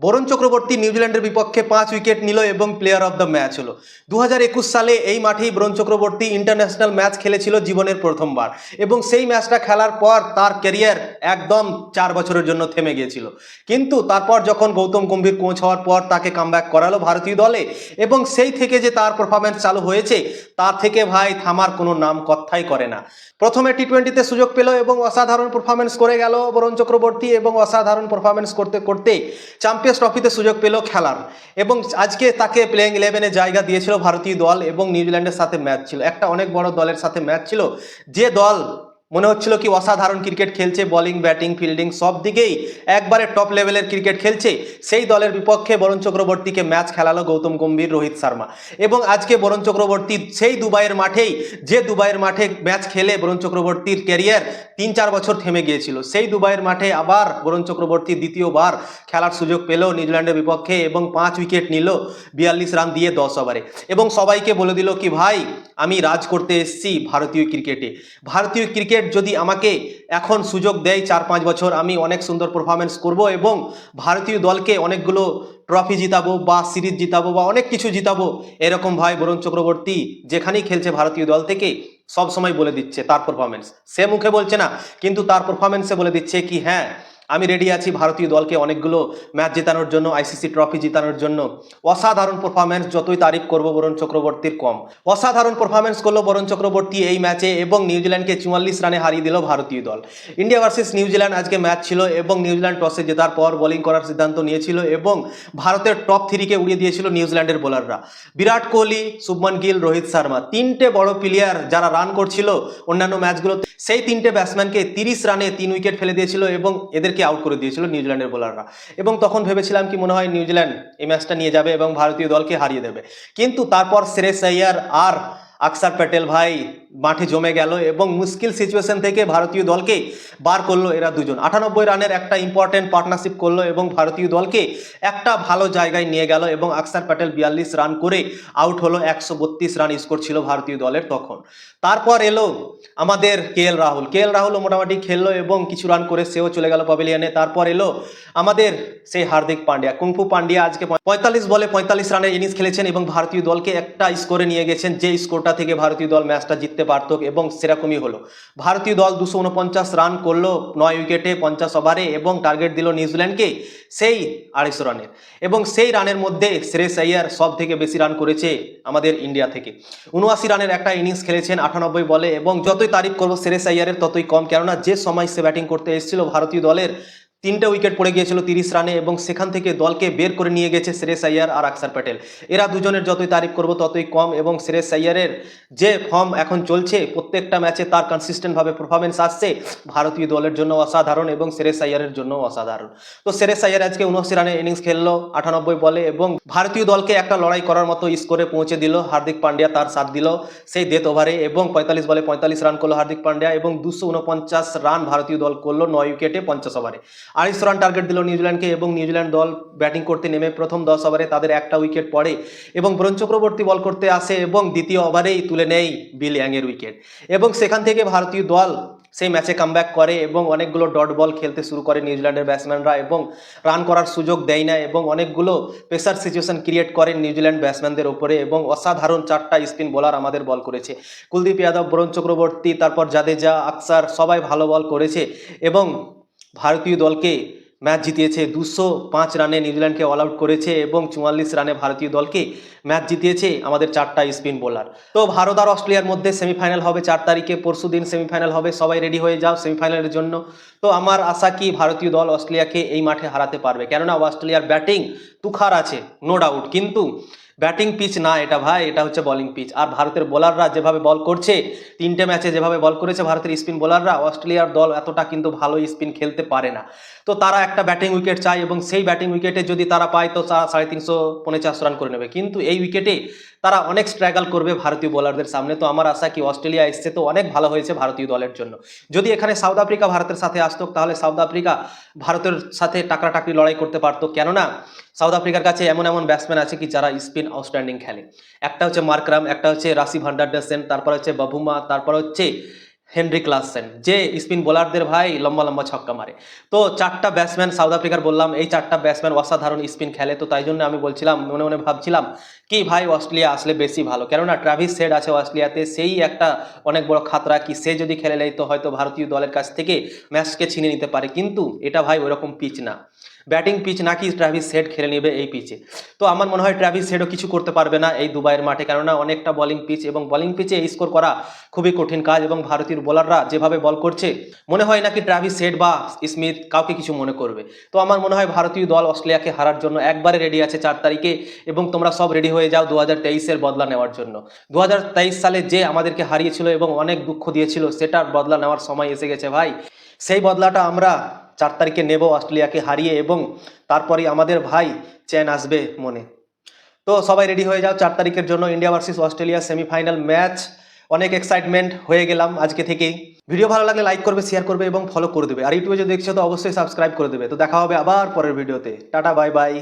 বরুণ চক্রবর্তী নিউজিল্যান্ডের বিপক্ষে পাঁচ উইকেট নিল এবং প্লেয়ার অফ দ্য ম্যাচ হলো। দু হাজার একুশ সালে এই মাঠেই বরুণ চক্রবর্তী ইন্টারন্যাশনাল ম্যাচ খেলেছিল জীবনের প্রথমবার এবং সেই ম্যাচটা খেলার পর তার ক্যারিয়ার একদম চার বছরের জন্য থেমে গিয়েছিল। কিন্তু তারপর যখন গৌতম গম্ভীর কোচ হওয়ার পর তাকে কামব্যাক করালো ভারতীয় দলে এবং সেই থেকে যে তার পারফরমেন্স চালু হয়েছে, তার থেকে ভাই থামার কোনো নাম কথাই করে না। প্রথমে টি টোয়েন্টিতে সুযোগ পেল এবং অসাধারণ পারফরমেন্স করে গেল বরুণ চক্রবর্তী এবং অসাধারণ পারফরমেন্স করতে করতে চ্যাম্পিয়ন্স ট্রফিতে সুযোগ পেল খেলার এবং আজকে তাকে প্লেয়িং ইলেভেনে জায়গা দিয়েছিল ভারতীয় দল এবং নিউজিল্যান্ডের সাথে ম্যাচ ছিল। একটা অনেক বড় দলের সাথে ম্যাচ ছিল। যে দল মনে হচ্ছিল কি অসাধারণ ক্রিকেট খেলছে বলিং ব্যাটিং ফিল্ডিং সব দিকেই একবারে টপ লেভেলের ক্রিকেট খেলছে। সেই দলের বিপক্ষে বরুণ চক্রবর্তীকে ম্যাচ খেলালো গৌতম গম্ভীর, রোহিত শর্মা। এবং আজকে বরুণ চক্রবর্তী সেই দুবাইয়ের মাঠেই, যে দুবাইয়ের মাঠে ম্যাচ খেলে বরুণ চক্রবর্তীর ক্যারিয়ার তিন চার বছর থেমে গিয়েছিল। সেই দুবাইয়ের মাঠে আবার বরুণ চক্রবর্তী দ্বিতীয়বার খেলার সুযোগ পেল নিউজিল্যান্ডের বিপক্ষে এবং পাঁচ উইকেট নিল বিয়াল্লিশ রান দিয়ে দশ ওভারে। এবং সবাইকে বলে দিল কি, ভাই, আমি রাজ করতে এসেছি ভারতীয় ক্রিকেটে। ভারতীয় ক্রিকেট যদি আমাকে এখন সুযোগ দেয় চার পাঁচ বছর, আমি অনেক সুন্দর পারফরমেন্স করব এবং ভারতীয় দলকে অনেকগুলো ট্রফি জিতাবো বা সিরিজ জিতাবো বা অনেক কিছু জিতাবো, এরকম ভাই বরুণ চক্রবর্তী যেখানেই খেলছে ভারতীয় দল থেকে সব সময় বলে দিচ্ছে তার পারফরমেন্স সে মুখে বলছে না, কিন্তু তার পারফরমেন্সে বলে দিচ্ছে কি হ্যাঁ আমি রেডি আছি ভারতীয় দলকে অনেকগুলো ম্যাচ জেতানোর জন্য আইসিসি ট্রফি জেতানোর জন্য। অসাধারণ পারফরমেন্স যতই তারিফ করব বরুণ চক্রবর্তীর কম। অসাধারণ পারফরমেন্স করল বরুণ চক্রবর্তী এই ম্যাচে এবং নিউজিল্যান্ডকে চুয়াল্লিশ রানে হারিয়ে দিল ভারতীয় দল। ইন্ডিয়া ভার্সেস নিউজিল্যান্ড আজকে ম্যাচ ছিল এবং নিউজিল্যান্ড টসে জেতার পর বোলিং করার সিদ্ধান্ত নিয়েছিল এবং ভারতের টপ থ্রিকে উড়িয়ে দিয়েছিল নিউজিল্যান্ডের বোলাররা বিরাট কোহলি, শুভমান গিল, রোহিত শর্মা তিনটে বড় প্লেয়ার যারা রান করছিল অন্যান্য ম্যাচগুলো সেই তিনটে ব্যাটসম্যানকে তিরিশ রানে তিন উইকেট ফেলে দিয়েছিল এবং এদেরকে আউট করে দিয়েছিল নিউজিল্যান্ডের বোলাররা এবং তখন ভেবেছিলাম কি মনে হয় নিউজিল্যান্ড এই ম্যাচটা নিয়ে যাবে এবং ভারতীয় দলকে হারিয়ে দেবে। কিন্তু তারপর শ্রেয়স আইয়ার আর আকসার প্যাটেল ভাই মাঠে জমে গেল এবং মুশকিল সিচুয়েশন থেকে ভারতীয় দলকে বার করল এরা দুজন। আটানব্বই রানের একটা ইম্পর্টেন্ট পার্টনারশিপ করল এবং ভারতীয় দলকে একটা ভালো জায়গায় নিয়ে গেল এবং আকসার প্যাটেল বিয়াল্লিশ রান করে আউট হলো, একশো বত্রিশ রান স্কোর ছিল ভারতীয় দলের তখন। তারপর এলো আমাদের কে এল রাহুল। কে এল রাহুলও মোটামুটি খেললো এবং কিছু রান করে সেও চলে গেল প্যাভিলিয়নে তারপর এলো আমাদের সেই হার্দিক পান্ডিয়া। কুংফু পান্ডিয়া আজকে পঁয়তাল্লিশ বলে পঁয়তাল্লিশ রানের ইনিংস খেলেছেন এবং ভারতীয় দলকে একটা স্কোরে নিয়ে গেছেন। যে স্কোরটা থেকে ভারতীয় দল ম্যাচটা জিততে পারত এবং সেরকমই হলো। ভারতীয় দল দুশো উনপঞ্চাশ রান করল, নয় উইকেটে পঞ্চাশ ওভারে এবং টার্গেট দিল নিউজিল্যান্ডকে সেই আড়াইশো রানের এবং সেই রানের মধ্যে শ্রেয়স আইয়ার সব থেকে বেশি রান করেছে আমাদের ইন্ডিয়া থেকে। উনআশি রানের একটা ইনিংস খেলেছেন, আটানব্বই বলে এবং যতই তারিফ করব, শ্রেয়স আইয়ারের ততই কম। কেননা যে সময় সে ব্যাটিং করতে এসেছিল, ভারতীয় দলের তিনটে উইকেট পড়ে গিয়েছিল তিরিশ রানে এবং সেখান থেকে দলকে বের করে নিয়ে গেছে শ্রেয়স আইয়ার আর আকসার প্যাটেল। এরা দুজনের যতই তারিফ করব, ততই কম এবং শ্রেয়স আইয়ারের যে ফর্ম এখন চলছে, প্রত্যেকটা ম্যাচে তার কনসিস্টেন্টভাবে পারফরমেন্স আসছে। ভারতীয় দলের জন্য অসাধারণ এবং শ্রেয়স আইয়ারের জন্য অসাধারণ। তো শ্রেয়স আইয়ার আজকে উনআশি রানে ইনিংস খেললো, আটানব্বই বলে এবং ভারতীয় দলকে একটা লড়াই করার মতো স্কোরে পৌঁছে দিল। হার্দিক পান্ডিয়া তার সাথ দিল সেই ডেথ ওভারে এবং পঁয়তাল্লিশ বলে পঁয়তাল্লিশ রান করল হার্দিক পান্ডিয়া এবং দুশো উনপঞ্চাশ রান ভারতীয় দল করল নয় উইকেটে পঞ্চাশ ওভারে আড়াইশো রান টার্গেট দিল নিউজিল্যান্ডকে এবং নিউজিল্যান্ড দল ব্যাটিং করতে নেমে প্রথম দশ ওভারে তাদের একটা উইকেট পড়ে এবং বরুণ চক্রবর্তী বল করতে আসে এবং দ্বিতীয় ওভারেই তুলে নেয় বিল ইয়াংয়ের উইকেট। এবং সেখান থেকে ভারতীয় দল সেই ম্যাচে কামব্যাক করে এবং অনেকগুলো ডট বল খেলতে শুরু করে নিউজিল্যান্ডের ব্যাটসম্যানরা এবং রান করার সুযোগ দেয় না এবং অনেকগুলো প্রেসার সিচুয়েশন ক্রিয়েট করে নিউজিল্যান্ড ব্যাটসম্যানদের ওপরে এবং অসাধারণ চারটা স্পিন বোলার আমাদের বল করেছে। কুলদীপ যাদব বরুণ চক্রবর্তী, তারপর জাদেজা, আকসার সবাই ভালো বল করেছে এবং ভারতীয় দলকে ম্যাচ জিতিয়েছে দুশো পাঁচ রানে নিউজিল্যান্ডকে অল আউট করেছে এবং চুয়াল্লিশ রানে ভারতীয় দলকে ম্যাচ জিতিয়েছে আমাদের চারটা স্পিন বোলার। তো ভারত আর অস্ট্রেলিয়ার মধ্যে সেমিফাইনাল হবে চার তারিখে, পরশু দিন সেমিফাইনাল হবে, সবাই রেডি হয়ে যাও সেমিফাইনালের জন্য। তো আমার আশা কি ভারতীয় দল অস্ট্রেলিয়াকে এই মাঠে হারাতে পারবে? কেননা অস্ট্রেলিয়ার ব্যাটিং তুখার আছে নো ডাউট কিন্তু ব্যাটিং পিচ না, এটা ভাই, এটা হচ্ছে বলিং পিচ আর ভারতের বোলাররা যেভাবে বল করছে, তিনটে ম্যাচে যেভাবে বল করেছে ভারতের স্পিন বোলাররা অস্ট্রেলিয়ার দল এতটা কিন্তু ভালো স্পিন খেলতে পারে না। তো তারা একটা ব্যাটিং উইকেট চায় এবং সেই ব্যাটিং উইকেটে যদি তারা পায়, তো তারা সাড়ে তিনশো পঞ্চাশ রান করে নেবে। কিন্তু এই উইকেটে তারা অনেক স্ট্রাগল করবে ভারতীয় বোলারদের সামনে। তো আমার আশা কি অস্ট্রেলিয়া এসছে তো অনেক ভালো হয়েছে ভারতীয় দলের জন্য। যদি এখানে সাউথ আফ্রিকা ভারতের সাথে আসতো, তাহলে সাউথ আফ্রিকা ভারতের সাথে টাকরাটাকরি লড়াই করতে পারতো। কেননা, সাউথ আফ্রিকার কাছে এমন এমন ব্যাটসম্যান আছে কি, যারা স্পিন আউটস্ট্যান্ডিং খেলে। একটা হচ্ছে মার্করাম একটা হচ্ছে রাশি ভান্ডারডেসেন তারপর হচ্ছে বাবুমা, তারপর হচ্ছে হেনরি ক্লাসেন যে স্পিন বোলারদের ভাই লম্বা লম্বা ছক্কা মারে। তো চারটা ব্যাটসম্যান সাউথ আফ্রিকার বললাম, এই চারটা ব্যাটসম্যান অসাধারণ স্পিন খেলে। তো তাই জন্য আমি বলছিলাম, মনে মনে ভাবছিলাম কি ভাই অস্ট্রেলিয়া আসলে বেশি ভালো? কেননা ট্রাভিস সেড আছে অস্ট্রেলিয়াতে, সেই একটা অনেক বড় খাতরা কি সে যদি খেলে নেয় তো হয়তো ভারতীয় দলের কাছ থেকে ম্যাচকে ছিনিয়ে নিতে পারে। কিন্তু এটা ভাই ওরকম পিচ না। ব্যাটিং পিচ নাকি ট্রাভিস সেড খেলে নেবে এই পিচে? তো আমার মনে হয় ট্রাভিস সেডও কিছু করতে পারবে না এই দুবাইয়ের মাঠে। কেননা অনেকটা বোলিং পিচ এবং বোলিং পিচে স্কোর করা খুবই কঠিন কাজ এবং ভারতীয় বোলাররা যেভাবে বল করছে, মনে হয় নাকি ট্রাভিস সেড বা স্মিথ কাউকে কিছু মনে করবে। তো আমার মনে হয় ভারতীয় দল অস্ট্রেলিয়াকে হারার জন্য একবারে রেডি আছে চার তারিখে এবং তোমরা সব রেডি হয়ে যাও দু হাজার তেইশের বদলা নেওয়ার জন্য। দু হাজার তেইশ সালে যে আমাদেরকে হারিয়েছিল এবং অনেক দুঃখ দিয়েছিল, সেটার বদলা নেওয়ার সময় এসে গেছে ভাই। সেই বদলাটা আমরা চার তারিখে নেব অস্ট্রেলিয়াকে হারিয়ে এবং তারপরেই আমাদের ভাই চ্যান আসবে মনে। তো সবাই রেডি হয়ে যাও চার তারিখের জন্য India versus Australia semifinal match অনেক এক্সাইটমেন্ট হয়ে গেলাম আজকে থেকেই। ভিডিও ভালো লাগলে লাইক করবে শেয়ার করবে এবং ফলো করে দেবে। আর ইউটিউবে যদি দেখছ তো অবশ্যই সাবস্ক্রাইব করে দেবে। তো দেখা হবে আবার পরের ভিডিওতে টাটা বাই বাই